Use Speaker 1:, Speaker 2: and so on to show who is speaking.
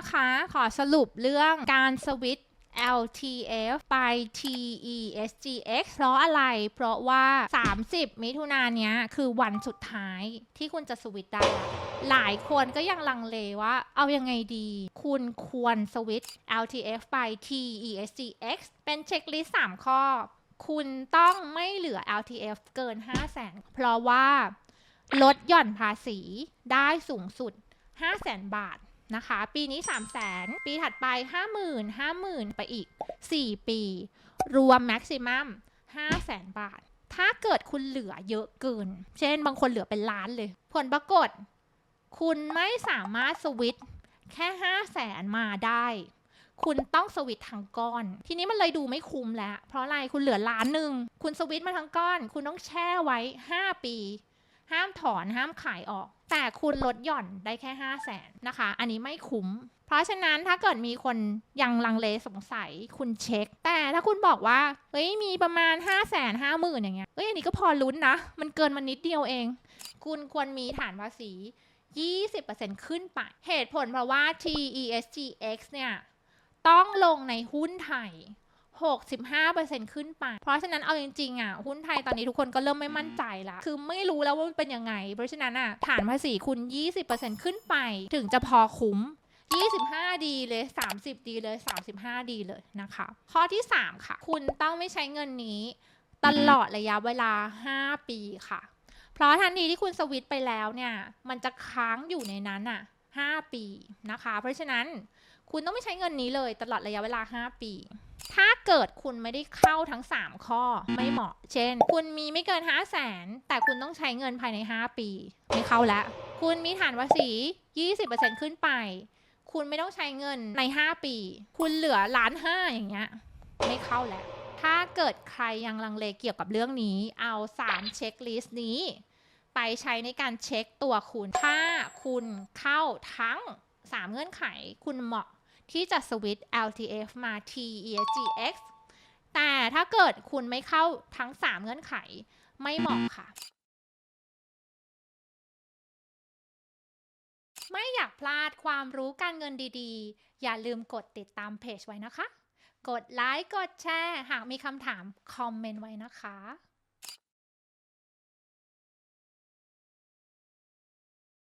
Speaker 1: นะคะขอสรุปเรื่องการสวิตช์ LTF ไป TESGX เพราะอะไร เพราะว่า 30 มิถุนายนนี้คือวันสุดท้ายที่คุณจะสวิตช์ได้ หลายคนก็ยังลังเลว่า เอายังไงดี คุณควรสวิตช์ LTF ไป TESGX เป็นเช็คลิสต์ 3 ข้อ คุณต้องไม่เหลือ LTF เกิน 5 0 0 0 0 0เพราะว่าลดหย่อนภาษีได้สูงสุด 5 0 0 0 0 0บาท นะคะ ปีนี้ 3 0 0 0 0 0ปีถัดไป 50,000 50,000 ไปอีก 4 ปี รวมแม็กซิมัม5 0 0 0 0 0บาท ถ้าเกิดคุณเหลือเยอะเกิน เช่นบางคนเหลือเป็นล้านเลย ผลปรากฏ คุณไม่สามารถสวิตแค่5 0 0 0 0 0มาได้คุณต้องสวิตทั้งก้อน ทีนี้มันเลยดูไม่คุ้มแล้ว เพราะอะไร คุณเหลือล้านหนึ่ง คุณสวิตมาทั้งก้อน คุณต้องแช่ไว้ 5 ปี ห้ามถอนห้ามขายออก แต่คุณลดหย่อนได้แค่ 5 0 0แสนนะคะ อันนี้ไม่คุ้ม เพราะฉะนั้นถ้าเกิดมีคนยังลังเลสงสัยคุณเช็ค แต่ถ้าคุณบอกว่าเฮ้ยมีประมาณ 5 5 0 0 0 0อย่างเงี้ยเฮ้ยอันนี้ก็พอลุ้นนะ มันเกินมานิดเดียวเอง คุณควรมีฐานภาษี 20%ขึ้นไป เหตุผลเพราะว่า TESGX เนี่ยต้องลงในหุ้นไทย 65%ขึ้นไป เพราะฉะนั้นเอาจริงๆอะหุ้นไทยตอนนี้ทุกคนก็เริ่มไม่มั่นใจละคือไม่รู้แล้วว่ามันเป็นยังไง เพราะฉะนั้นอะฐานภาษีคุณ 20%ขึ้นไป ถึงจะพอคุ้ม25 ดีเลย 30 ดีเลย 35 ดีเลยนะคะ ข้อที่ 3 ค่ะ คุณต้องไม่ใช้เงินนี้ตลอดระยะเวลา 5 ปีค่ะ เพราะทันทีที่คุณสวิตไปแล้วเนี่ย มันจะค้างอยู่ในนั้นอะ 5 ปีนะคะ เพราะฉะนั้น คุณต้องไม่ใช้เงินนี้เลยตลอดระยะเวลา 5 ปี ถ้าเกิดคุณไม่ได้เข้าทั้ง 3 ข้อไม่เหมาะ เช่น คุณมีไม่เกิน 5 0 0แสนแต่คุณต้องใช้เงินภายใน 5 ปี ไม่เข้าแล้วคุณมีฐานภาษี 20%ขึ้นไป คุณไม่ต้องใช้เงินใน 5 ปี คุณเหลือล้านห้าอย่างเงี้ยไม่เข้าแล้ว ถ้าเกิดใครยังลังเลเกี่ยวกับเรื่องนี้ เอา 3 เช็คลิสต์นี้ ไปใช้ในการเช็คตัวคุณ ถ้าคุณเข้าทั้ง 3 เงื่อนไข คุณเหมาะ ที่จะสวิตช์ LTF มา TESGX แต่ถ้าเกิดคุณไม่เข้าทั้ง 3 เงื่อนไขไม่เหมาะค่ะ ไม่อยากพลาดความรู้การเงินดีๆ อย่าลืมกดติดตามเพจไว้นะคะ กดไลค์ กดแชร์ หากมีคำถาม คอมเมนต์ไว้นะคะ